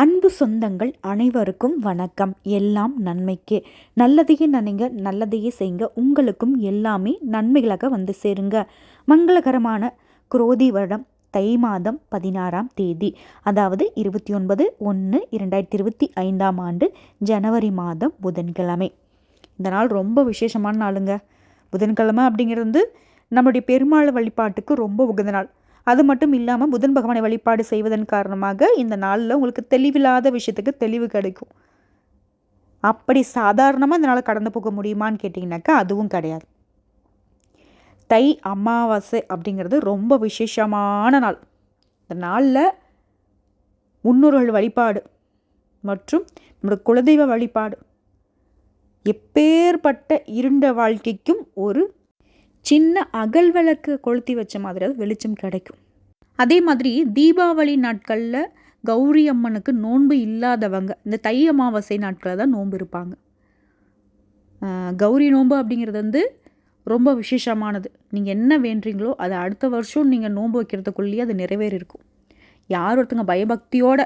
அன்பு சொந்தங்கள் அனைவருக்கும் வணக்கம். எல்லாம் நன்மைக்கே. நல்லதையே நினைங்க நல்லதையே செய்யுங்க உங்களுக்கும் எல்லாமே நன்மைகளாக வந்து சேருங்க. மங்களகரமான குரோதி வருடம் தை மாதம் பதினாறாம் தேதி அதாவது இருபத்தி ஒன்பது ஒன்று இரண்டாயிரத்தி இருபத்தி ஐந்தாம் ஆண்டு ஜனவரி மாதம் புதன்கிழமை. இந்த நாள் ரொம்ப விசேஷமான நாளுங்க. புதன்கிழமை அப்படிங்கிறது வந்து நம்முடைய பெருமாள் வழிபாட்டுக்கு ரொம்ப உகந்த நாள். அது மட்டும் இல்லாமல் புதன் பகவானை வழிபாடு செய்வதன் காரணமாக இந்த நாளில் உங்களுக்கு தெளிவில்லாத விஷயத்துக்கு தெளிவு கிடைக்கும். அப்படி சாதாரணமாக இந்த நாளை கடந்து போக முடியுமான்னு கேட்டிங்கனாக்கா அதுவும் கிடையாது. தை அமாவாசை அப்படிங்கிறது ரொம்ப விசேஷமான நாள். இந்த நாளில் முன்னோர்கள் வழிபாடு மற்றும் நம்மளோட குலதெய்வ வழிபாடு. எப்பேற்பட்ட இருண்ட வாழ்க்கைக்கும் ஒரு சின்ன அகல் விளக்கு கொளுத்தி வச்ச மாதிரி வெளிச்சம் கிடைக்கும். அதே மாதிரி தீபாவளி நாட்களில் கௌரி அம்மனுக்கு நோன்பு இல்லாதவங்க இந்த தை அமாவாசை நாட்களில் தான் நோன்பு இருப்பாங்க. கௌரி நோன்பு அப்படிங்கிறது வந்து ரொம்ப விசேஷமானது. நீங்கள் என்ன வேண்டுறீங்களோ அதை அடுத்த வருஷம் நீங்கள் நோன்பு வைக்கிறதுக்குள்ளேயே அது நிறைவேறி இருக்கும் யார் ஒருத்தங்க பயபக்தியோட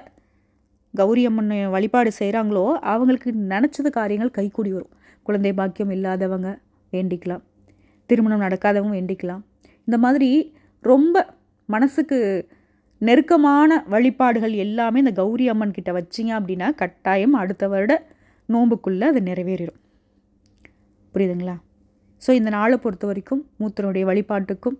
கௌரி அம்மன் வழிபாடு செய்கிறாங்களோ அவங்களுக்கு நினச்சது காரியங்கள் கைக்கூடி வரும். குழந்தை பாக்கியம் இல்லாதவங்க வேண்டிக்கலாம். திருமணம் நடக்காதவங்க வேண்டிக்கலாம். இந்த மாதிரி ரொம்ப மனசுக்கு நெருக்கமான வழிபாடுகள் எல்லாமே இந்த கௌரி அம்மன் கிட்ட வச்சிங்க அப்படின்னா கட்டாயம் அடுத்த வருட நோம்புக்குள்ளே அது நிறைவேறிடும். புரியுதுங்களா? ஸோ இந்த நாளை பொறுத்த வரைக்கும் மூத்தனுடைய வழிபாட்டுக்கும்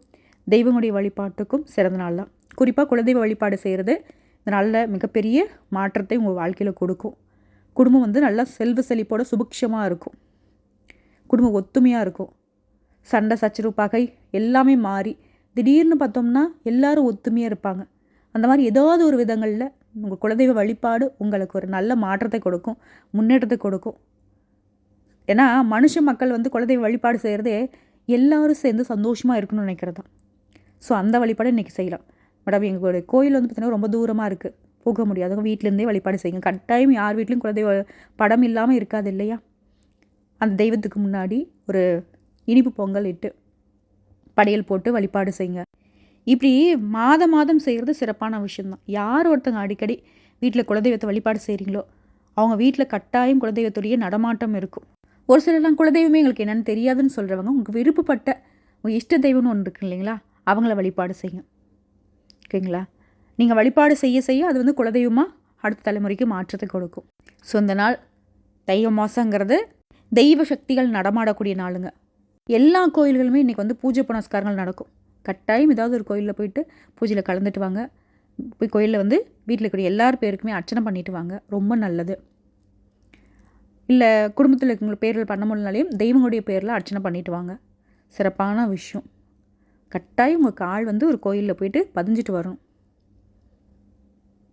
தெய்வங்களுடைய வழிபாட்டுக்கும் சிறந்த நாள் தான். குறிப்பாக குலதெய்வ வழிபாடு செய்கிறது இந்த நாளில் மிகப்பெரிய மாற்றத்தை உங்கள் வாழ்க்கையில் கொடுக்கும். குடும்பம் வந்து நல்லா செல்வ செழிப்போட சுபிக்ஷமாக இருக்கும். குடும்பம் ஒத்துமையாக இருக்கும். சண்டை சச்சரவு பகை எல்லாமே மாறி திடீர்னு பார்த்தோம்னா எல்லாரும் ஒத்துமையாக இருப்பாங்க. அந்த மாதிரி ஏதாவது ஒரு விதங்களில் உங்கள் குலதெய்வ வழிபாடு உங்களுக்கு ஒரு நல்ல மாற்றத்தை கொடுக்கும் முன்னேற்றத்தை கொடுக்கும். ஏன்னா மனுஷ மக்கள் வந்து குலதெய்வ வழிபாடு செய்கிறதே எல்லோரும் சேர்ந்து சந்தோஷமாக இருக்கணும்னு நினைக்கிறது தான். ஸோ அந்த வழிபாடு இன்றைக்கி செய்யலாம். மேடம் எங்களுடைய கோயில் வந்து பார்த்திங்கன்னா ரொம்ப தூரமாக இருக்குது போக முடியாதவங்க வீட்டிலேருந்தே வழிபாடு செய்யுங்க. கட்டாயம் யார் வீட்லேயும் குலதெய்வ படம் இல்லாமல் இருக்காது இல்லையா? அந்த தெய்வத்துக்கு முன்னாடி ஒரு இனிப்பு பொங்கல் இட்டு படையல் போட்டு வழிபாடு செய்யுங்க. இப்படி மாதம் மாதம் செய்கிறது சிறப்பான விஷயந்தான் யார் ஒருத்தங்க அடிக்கடி வீட்டில் குலதெய்வத்தை வழிபாடு செய்கிறீங்களோ அவங்க வீட்டில் கட்டாயம் குலதெய்வத்துடைய நடமாட்டம் இருக்கும். ஒரு சிலர்லாம் குலதெய்வமே எங்களுக்கு என்னென்னு தெரியாதுன்னு சொல்கிறவங்க உங்களுக்கு விருப்பப்பட்ட உங்கள் இஷ்ட தெய்வம்னு ஒன்று இருக்கு இல்லைங்களா அவங்கள வழிபாடு செய்யுங்க. ஓகேங்களா? நீங்கள் வழிபாடு செய்ய செய்ய அது வந்து குலதெய்வமாக அடுத்த தலைமுறைக்கு மாற்றத்தை கொடுக்கும். ஸோ இந்த நாள் தெய்வ மாதங்கிறது தெய்வ சக்திகள் நடமாடக்கூடிய நாளுங்க. எல்லா கோயில்களுமே இன்றைக்கி வந்து பூஜை புனஸ்காரங்கள் நடக்கும். கட்டாயம் ஏதாவது ஒரு கோயிலில் போயிட்டு பூஜையில் கலந்துட்டு வாங்க. போய் கோயிலில் வந்து வீட்டில் இருக்கிற எல்லார் பேருக்குமே அர்ச்சனை பண்ணிட்டு வாங்க. ரொம்ப நல்லது. இல்லை குடும்பத்தில் இருக்கிற பேரில் பண்ண முடியலனாலையும் தெய்வங்களுடைய பேரில் அர்ச்சனை பண்ணிட்டு வாங்க. சிறப்பான விஷயம். கட்டாயம் உங்கள் கால் வந்து ஒரு கோயிலில் போயிட்டு பதிஞ்சிட்டு வரணும்.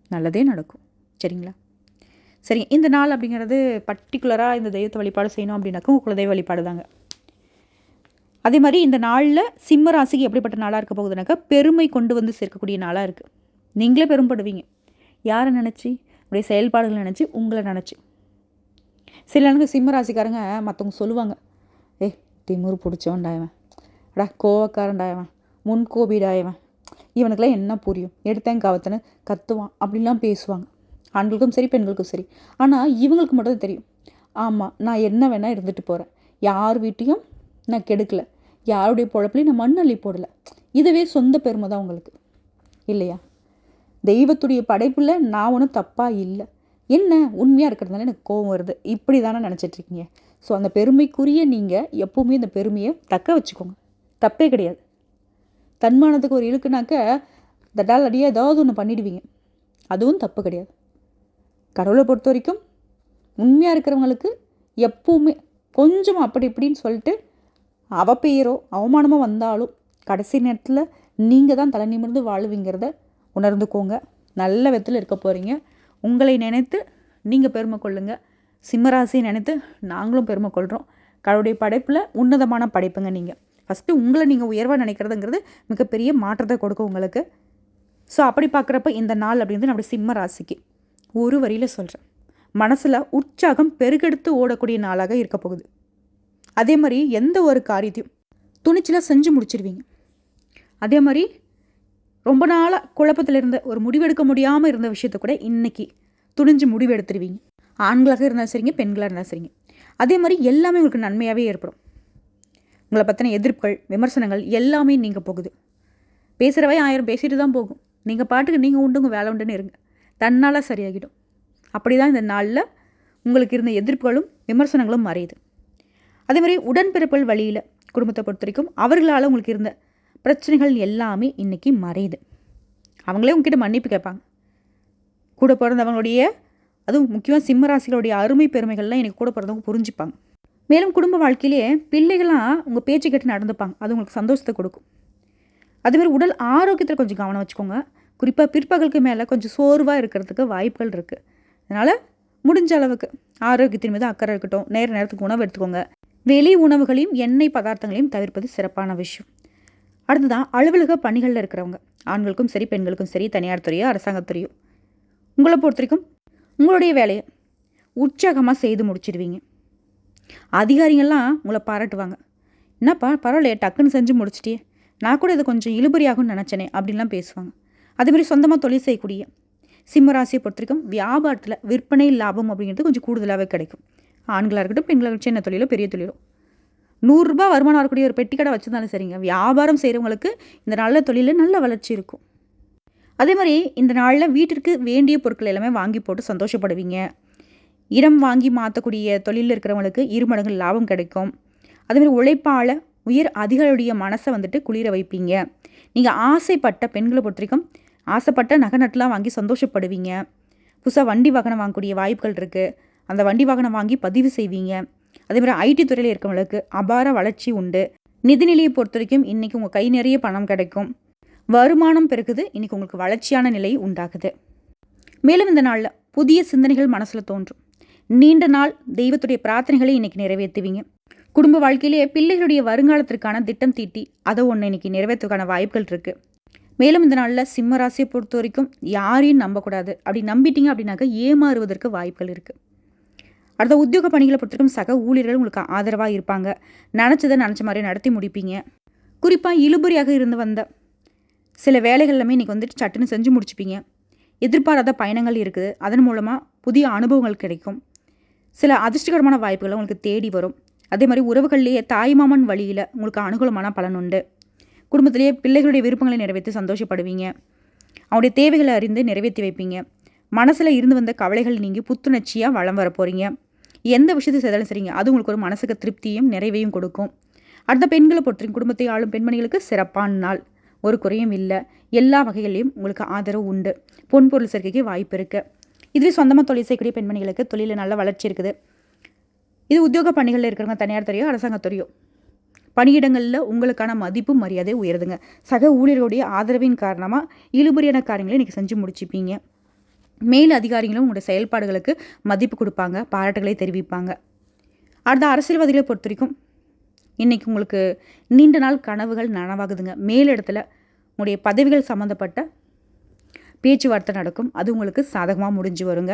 நல்லதே நடக்கும். சரிங்களா? சரி இந்த நாள் அப்படிங்கிறது பர்டிகுலராக இந்த தெய்வத்தை வழிபாடு செய்யணும் அப்படின்னாக்கா உங்கள் குலதெய்வ வழிபாடு தாங்க அதே மாதிரி இந்த நாளில் சிம்ம ராசிக்கு எப்படிப்பட்ட நாளாக இருக்க போகுதுனாக்கா பெருமை கொண்டு வந்து சேர்க்கக்கூடிய நாளாக இருக்குது நீங்களே பெரும்படுவீங்க. யாரை நினச்சி? உடைய செயல்பாடுகளை நினச்சி உங்களை நினச்சி. சில நேரங்கள் சிம்ம ராசிக்காரங்க மற்றவங்க சொல்லுவாங்க ஏ திமுரு பிடிச்சவன்டாயவன் அடா கோவக்காரன்டாயவன் முன்கோபிடாயவன் இவனுக்கெல்லாம் என்ன புரியும்? எடுத்தேன் காவத்தனை கத்துவான். அப்படிலாம் பேசுவாங்க. ஆண்களுக்கும் சரி பெண்களுக்கும் சரி. ஆனால் இவங்களுக்கு மட்டும் தெரியும். ஆமாம் நான் என்ன வேணால் இருந்துட்டு போகிறேன் யார் வீட்டையும் நான் கெடுக்கலை. யாருடைய பொழப்புலையும் நான் மண் அள்ளி போடலை. இதுவே சொந்த பெருமை தான் உங்களுக்கு. இல்லையா? தெய்வத்துடைய படைப்பில் நான் ஒன்றும் தப்பாக இல்லை. என்ன? உண்மையாக இருக்கிறதுனால எனக்கு கோவம் வருது. இப்படி தானே நினச்சிட்ருக்கீங்க ஸோ அந்த பெருமைக்குரிய நீங்கள் எப்போவுமே இந்த பெருமையை தக்க வச்சுக்கோங்க. தப்பே கிடையாது. தன்மானத்துக்கு ஒரு இழுக்குனாக்க தட்டால் அடியாக ஏதாவது ஒன்று பண்ணிடுவீங்க. அதுவும் தப்பு கிடையாது. கடவுளை பொறுத்த வரைக்கும் உண்மையாக இருக்கிறவங்களுக்கு எப்பவுமே கொஞ்சம் அப்படி இப்படின்னு சொல்லிட்டு அவப்பெயரோ அவமானமோ வந்தாலும் கடைசி நேரத்தில் நீங்கள் தான் தலை நிமிர்ந்து வாழ்வீங்கிறத உணர்ந்துக்கோங்க. நல்ல விதத்தில் இருக்க போகிறீங்க உங்களை நினைத்து நீங்கள் பெருமை கொள்ளுங்கள் சிம்மராசியை நினைத்து நாங்களும் பெருமை கொள்கிறோம் கடவுளுடைய படைப்பில் உன்னதமான படைப்புங்க நீங்கள் ஃபஸ்ட்டு உங்களை நீங்கள் உயர்வாக நினைக்கிறதுங்கிறது மிகப்பெரிய மாற்றத்தை கொடுக்கும் உங்களுக்கு. ஸோ அப்படி பார்க்குறப்ப இந்த நாள் அப்படின்றது நம்முடைய சிம்ம ராசிக்கு. ஒரு வரியில் சொல்கிறேன் மனசில் உற்சாகம் பெருகெடுத்து ஓடக்கூடிய நாளாக இருக்க போகுது. அதே மாதிரி எந்த ஒரு காரியத்தையும் துணிச்சலாக செஞ்சு முடிச்சிருவீங்க. அதே மாதிரி ரொம்ப நாளாக குழப்பத்தில் இருந்த ஒரு முடிவெடுக்க முடியாமல் இருந்த விஷயத்த கூட இன்றைக்கி துணிஞ்சு முடிவு எடுத்துருவீங்க ஆண்களாக இருந்தாலும் சரிங்க பெண்களாக இருந்தாலும் சரிங்க. அதே மாதிரி எல்லாமே உங்களுக்கு நன்மையாகவே ஏற்படும். உங்களை பற்றின எதிர்ப்புகள் விமர்சனங்கள் எல்லாமே நீங்கள் போகுது. பேசுகிறவே ஆயிரம் பேசிட்டு தான் போகும். நீங்கள் பாட்டுக்கு நீங்கள் உண்டுங்க வேலை உண்டுன்னு இருங்க. தன்னால் சரியாகிடும். அப்படி தான் இந்த நாளில் உங்களுக்கு இருந்த எதிர்ப்புகளும் விமர்சனங்களும் மறையுது. அதே மாதிரி உடன்பிறப்புகள் வழியில் குடும்பத்தை பொறுத்த வரைக்கும் அவர்களால் உங்களுக்கு இருந்த பிரச்சனைகள் எல்லாமே இன்றைக்கி மறையுது. அவங்களே உங்ககிட்ட மன்னிப்பு கேட்பாங்க. கூட பிறந்தவங்களுடைய அதுவும் முக்கியமாக சிம்மராசிகளுடைய அருமை பெருமைகள்லாம் எனக்கு கூட பிறந்தவங்க புரிஞ்சுப்பாங்க. மேலும் குடும்ப வாழ்க்கையிலேயே பிள்ளைகளாம் உங்கள் பேச்சு கேட்டு நடந்துப்பாங்க. அது உங்களுக்கு சந்தோஷத்தை கொடுக்கும். அதேமாதிரி உடல் ஆரோக்கியத்தில் கொஞ்சம் கவனம் வச்சுக்கோங்க. குறிப்பாக பிற்பகலுக்கு மேலே கொஞ்சம் சோர்வாக இருக்கிறதுக்கு வாய்ப்புகள் இருக்குது அதனால் முடிஞ்ச அளவுக்கு ஆரோக்கியத்தின் மீது அக்கறை இருக்கட்டும். நேர நேரத்துக்கு உணவு எடுத்துக்கோங்க. வெளி உணவுகளையும் எண்ணெய் பதார்த்தங்களையும் தவிர்ப்பது சிறப்பான விஷயம். அடுத்ததான் அலுவலக பணிகளில் இருக்கிறவங்க. ஆண்களுக்கும் சரி பெண்களுக்கும் சரி தனியார் துறையோ அரசாங்கத்துறையோ உங்களை பொறுத்த வரைக்கும் உங்களுடைய வேலையை உற்சாகமாக செய்து முடிச்சிடுவீங்க அதிகாரிங்கள்லாம் உங்களை பாராட்டுவாங்க. என்னப்பா பரவாயில்லையே டக்குன்னு செஞ்சு முடிச்சிட்டியே. நான் கூட இது கொஞ்சம் இழுபறியாகும்னு நினச்சேனே அப்படின்லாம் பேசுவாங்க. அதேமாதிரி சொந்தமாக தொழில் செய்யக்கூடிய சிம்மராசியை பொறுத்த வரைக்கும் வியாபாரத்தில் விற்பனை லாபம் அப்படிங்கிறது கொஞ்சம் கூடுதலாகவே கிடைக்கும். ஆண்களாக இருக்கட்டும் பெண்களாக இருக்கட்டும், சின்ன தொழிலோ பெரிய தொழிலோ. நூறுரூபா வருமானம் வரக்கூடிய ஒரு பெட்டி கடை வச்சுருந்தாலும் சரிங்க. வியாபாரம் செய்கிறவங்களுக்கு இந்த நல்ல தொழிலில் நல்ல வளர்ச்சி இருக்கும். அதே மாதிரி இந்த நாளில் வீட்டிற்கு வேண்டிய பொருட்கள் எல்லாமே வாங்கி போட்டு சந்தோஷப்படுவீங்க. இடம் வாங்கி மாற்றக்கூடிய தொழிலில் இருக்கிறவங்களுக்கு இரு மடங்கு லாபம் கிடைக்கும். அதேமாதிரி உழைப்பால் உயர் அதிகளுடைய மனசை வந்துட்டு குளிர வைப்பீங்க. நீங்கள் ஆசைப்பட்ட பெண்களை பொறுத்த வரைக்கும் ஆசைப்பட்ட நகை நட்டுலாம் வாங்கி சந்தோஷப்படுவீங்க. புதுசாக வண்டி வாகனம் வாங்கக்கூடிய வாய்ப்புகள் இருக்குது அந்த வண்டி வாகனம் வாங்கி பதிவு செய்வீங்க. அதேமாதிரி ஐடி துறையில் இருக்கவங்களுக்கு அபார வளர்ச்சி உண்டு. நிதிநிலையை பொறுத்த வரைக்கும் இன்றைக்கி உங்கள் கை நிறைய பணம் கிடைக்கும். வருமானம் பெருக்குது இன்றைக்கி உங்களுக்கு வளர்ச்சியான நிலை உண்டாகுது. மேலும் இந்த நாளில் புதிய சிந்தனைகள் மனசில் தோன்றும். நீண்ட நாள் தெய்வத்துடைய பிரார்த்தனைகளை இன்றைக்கி நிறைவேற்றுவீங்க. குடும்ப வாழ்க்கையிலேயே பிள்ளைகளுடைய வருங்காலத்திற்கான திட்டம் தீட்டி அதை ஒன்று இன்றைக்கி நிறைவேற்றுக்கான வாய்ப்புகள் இருக்குது மேலும் இந்த நாளில் சிம்ம ராசியை பொறுத்த வரைக்கும் யாரையும் நம்பக்கூடாது. அப்படி நம்பிட்டீங்க அப்படின்னாக்க ஏமாறுவதற்கு வாய்ப்புகள் இருக்குது அடுத்த உத்தியோக பணிகளை பொறுத்தவரைக்கும் சக ஊழியர்கள் உங்களுக்கு ஆதரவாக இருப்பாங்க. நினச்சதை நினச்ச மாதிரி நடத்தி முடிப்பீங்க. குறிப்பாக இழுபறியாக இருந்து வந்த சில வேலைகள் எல்லாமே இன்றைக்கி வந்துட்டு சட்டுன்னு செஞ்சு முடிச்சுப்பீங்க. எதிர்பாராத பயணங்கள் இருக்குது. அதன் மூலமாக புதிய அனுபவங்கள் கிடைக்கும். சில அதிர்ஷ்டகரமான வாய்ப்புகளை உங்களுக்கு தேடி வரும். அதே மாதிரி உறவுகள்லேயே தாய்மாமன் வழியில் உங்களுக்கு அனுகூலமான பலன் உண்டு. குடும்பத்திலேயே பிள்ளைகளுடைய விருப்பங்களை நிறைவேற்றி சந்தோஷப்படுவீங்க. அவனுடைய தேவைகளை அறிந்து நிறைவேற்றி வைப்பீங்க. மனசில் இருந்து வந்த கவலைகள் நீங்கள் புத்துணர்ச்சியாக வளம் வர போகிறீங்க எந்த விஷயத்தை செய்தாலும் சரிங்க. அது உங்களுக்கு ஒரு மனசுக்கு திருப்தியும் நிறைவையும் கொடுக்கும். அடுத்த பெண்களை பொறுத்தவரைக்கும் குடும்பத்தை ஆளும் பெண்மணிகளுக்கு சிறப்பான நாள். ஒரு குறையும் இல்லை. எல்லா வகைகளையும் உங்களுக்கு ஆதரவு உண்டு. பொன் பொருள் சேர்க்கைக்கு வாய்ப்பு இருக்குது இதுவே சொந்தமாக தொழில் செய்யக்கூடிய பெண்மணிகளுக்கு தொழிலில் நல்ல வளர்ச்சி இருக்குது. இது உத்தியோக பணிகளில் இருக்கிறவங்க தனியார் துறையோ அரசாங்கத்துறையோ பணியிடங்களில் உங்களுக்கான மதிப்பு மரியாதை உயருதுங்க. சக ஊழியர்களுடைய ஆதரவின் காரணமாக இழுபறியான காரியங்களை இன்றைக்கி செஞ்சு முடிச்சுப்பீங்க. மேல் அதிகாரிகளும் உங்களுடைய செயல்பாடுகளுக்கு மதிப்பு கொடுப்பாங்க பாராட்டுகளை தெரிவிப்பாங்க. அடுத்த அரசியல்வாதிகளை பொறுத்த வரைக்கும் இன்றைக்கி உங்களுக்கு நீண்ட நாள் கனவுகள் நனவாகுதுங்க. மேலிடத்துல உங்களுடைய பதவிகள் சம்மந்தப்பட்ட பேச்சுவார்த்தை நடக்கும். அது உங்களுக்கு சாதகமாக முடிஞ்சு வருங்க.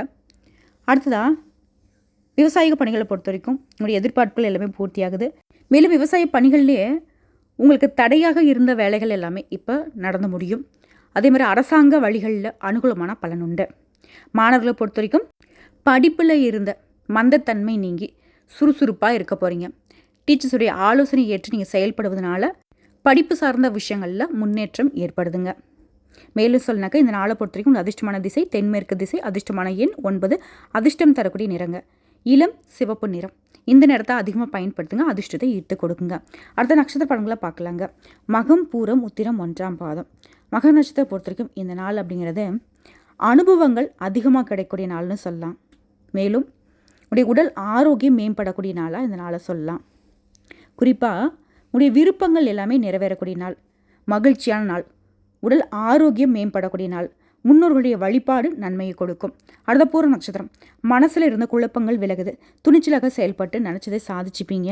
அடுத்ததாக விவசாயிக பணிகளை பொறுத்த வரைக்கும் உங்களுடைய எதிர்பார்ப்புகள் எல்லாமே பூர்த்தியாகுது. மேலும் விவசாய பணிகள்லேயே உங்களுக்கு தடையாக இருந்த வேலைகள் எல்லாமே இப்போ நடந்து முடியும். அதே மாதிரி அரசாங்க வழிகளில் அனுகூலமான பலன் உண்டு. மாணவர்களை பொறுத்த வரைக்கும் படிப்பில் இருந்த மந்தத்தன்மை நீங்கி சுறுசுறுப்பாக இருக்க போகிறீங்க டீச்சர்ஸுடைய ஆலோசனை ஏற்று நீங்கள் செயல்படுவதனால படிப்பு சார்ந்த விஷயங்களில் முன்னேற்றம் ஏற்படுதுங்க. மேலும் சொல்லினாக்கா இந்த நாளை பொறுத்த வரைக்கும் அதிர்ஷ்டமான திசை தென்மேற்கு திசை அதிர்ஷ்டமான எண் ஒன்பது அதிர்ஷ்டம் தரக்கூடிய நிறங்க. இளம் சிவப்பு நிறம். இந்த நேரத்தை அதிகமாக பயன்படுத்துங்க அதிர்ஷ்டத்தை ஈர்த்து கொடுக்குங்க. அடுத்த நட்சத்திர படங்களை பார்க்கலாங்க. மகம் பூரம் உத்திரம் ஒன்றாம் பாதம். மக நட்சத்திரம் பொறுத்த வரைக்கும் இந்த நாள் அப்படிங்கிறது அனுபவங்கள் அதிகமாக கிடைக்கக்கூடிய நாள்னு சொல்லலாம். மேலும் உடைய உடல் ஆரோக்கியம் மேம்படக்கூடிய நாளாக இந்த நாளை சொல்லலாம். குறிப்பாக உடைய விருப்பங்கள் எல்லாமே நிறைவேறக்கூடிய நாள் மகிழ்ச்சியான நாள் உடல் ஆரோக்கியம் மேம்படக்கூடிய நாள் முன்னோர்களுடைய வழிபாடு நன்மையை கொடுக்கும். அடுத்த பூர நட்சத்திரம் மனசில் இருந்த குழப்பங்கள் விலகுது. துணிச்சலாக செயல்பட்டு நினச்சதை சாதிச்சுப்பீங்க.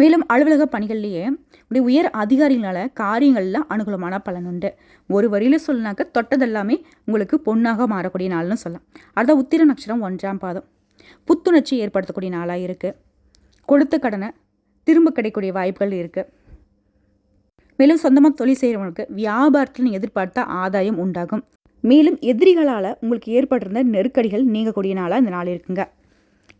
மேலும் அலுவலக பணிகள்லேயே உடைய உயர் அதிகாரிகளால் காரியங்களில் அனுகூலமான பலன் உண்டு. ஒரு வரியில் சொல்லினாக்க தொட்டதெல்லாமே உங்களுக்கு பொண்ணாக மாறக்கூடிய நாள்னு சொல்லலாம். அடுத்த உத்திர நட்சத்திரம் ஒன்றாம் பாதம். புத்துணர்ச்சி ஏற்படுத்தக்கூடிய நாளாக இருக்குது கொடுத்த கடனை திரும்ப கிடைக்கக்கூடிய வாய்ப்புகள் இருக்குது மேலும் சொந்தமாக தொழில் செய்கிறவங்களுக்கு வியாபாரத்தில் நீங்கள் எதிர்பார்த்த ஆதாயம் உண்டாகும். மேலும் எதிரிகளால் உங்களுக்கு ஏற்பட்டிருந்த நெருக்கடிகள் நீங்கக்கூடிய நாளாக இந்த நாள் இருக்குங்க.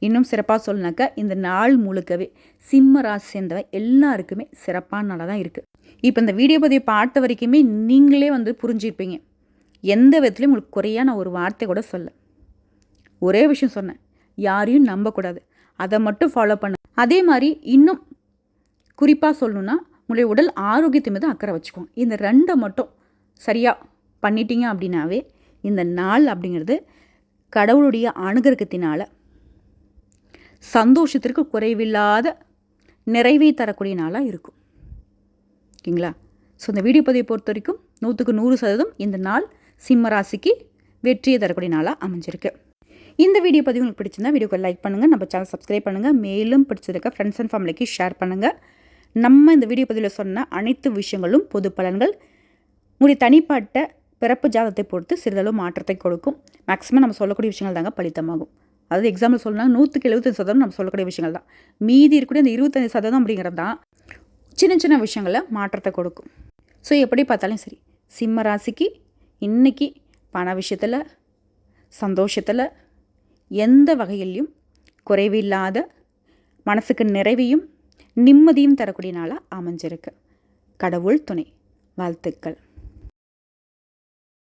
இன்னும் சிறப்பாக சொல்லனாக்கா இந்த நாள் முழுக்கவே சிம்ம ராசி சேர்ந்தவ எல்லாருக்குமே சிறப்பான நாளாக தான் இருக்குது இப்போ இந்த வீடியோ பதிவை பார்த்த வரைக்குமே நீங்களே வந்து புரிஞ்சிருப்பீங்க. எந்த விதத்துலையும் உங்களுக்கு குறையாக நான் ஒரு வார்த்தை கூட சொல்ல. ஒரே விஷயம் சொன்னேன். யாரையும் நம்பக்கூடாது. அதை மட்டும் ஃபாலோ பண்ண. அதே மாதிரி இன்னும் குறிப்பாக சொல்லணுன்னா உங்களுடைய உடல் ஆரோக்கியத்தை மீது அக்கறை வச்சுக்கோங்க. இந்த ரெண்டை மட்டும் சரியாக பண்ணிட்டீங்க அப்படின்னாவே இந்த நாள் அப்படிங்கிறது கடவுளுடைய அனுகிரகத்தினால சந்தோஷத்திற்கு குறைவில்லாத நிறைவை தரக்கூடிய நாளாக இருக்கும். ஓகேங்களா? ஸோ இந்த வீடியோ பதிவை பொறுத்த வரைக்கும் நூற்றுக்கு நூறு சதவீதம் இந்த நாள் சிம்ம ராசிக்கு வெற்றியை தரக்கூடிய நாளாக அமைஞ்சிருக்கு. இந்த வீடியோ பதிவு உங்களுக்கு பிடிச்சிருந்தா வீடியோக்கு லைக் பண்ணுங்கள் நம்ம சேனல் சப்ஸ்கிரைப் பண்ணுங்கள் மேலும் பிடிச்சிருக்க ஃப்ரெண்ட்ஸ் அண்ட் ஃபேமிலிக்கு ஷேர் பண்ணுங்கள் நம்ம இந்த வீடியோ பதிவில் சொன்ன அனைத்து விஷயங்களும் பொது பலன்கள் உங்களுடைய தனிப்பட்ட பிறப்பு ஜாதத்தை பொறுத்து சிறிதளவு மாற்றத்தை கொடுக்கும். மேக்ஸிமம் நம்ம சொல்லக்கூடிய விஷயங்கள் தாங்க பலித்தமாகும். அதாவது எக்ஸாம்பிள் சொல்லணும்னா நூற்றுக்கு எழுபத்தஞ்சு சதவீதம் நம்ம சொல்லக்கூடிய விஷயங்கள் தான். மீதி இருக்கக்கூடிய அந்த இருபத்தஞ்சு சதவீதம் அப்படிங்கிறது தான் சின்ன சின்ன விஷயங்களில் மாற்றத்தை கொடுக்கும். ஸோ எப்படி பார்த்தாலும் சரி சிம்ம ராசிக்கு இன்றைக்கி பண விஷயத்தில் சந்தோஷத்தில் எந்த வகையிலையும் குறைவில்லாத மனசுக்கு நிறைவையும் நிம்மதியும் தரக்கூடிய நாளாக அமைஞ்சிருக்கு. கடவுள் துணை வாழ்த்துக்கள்.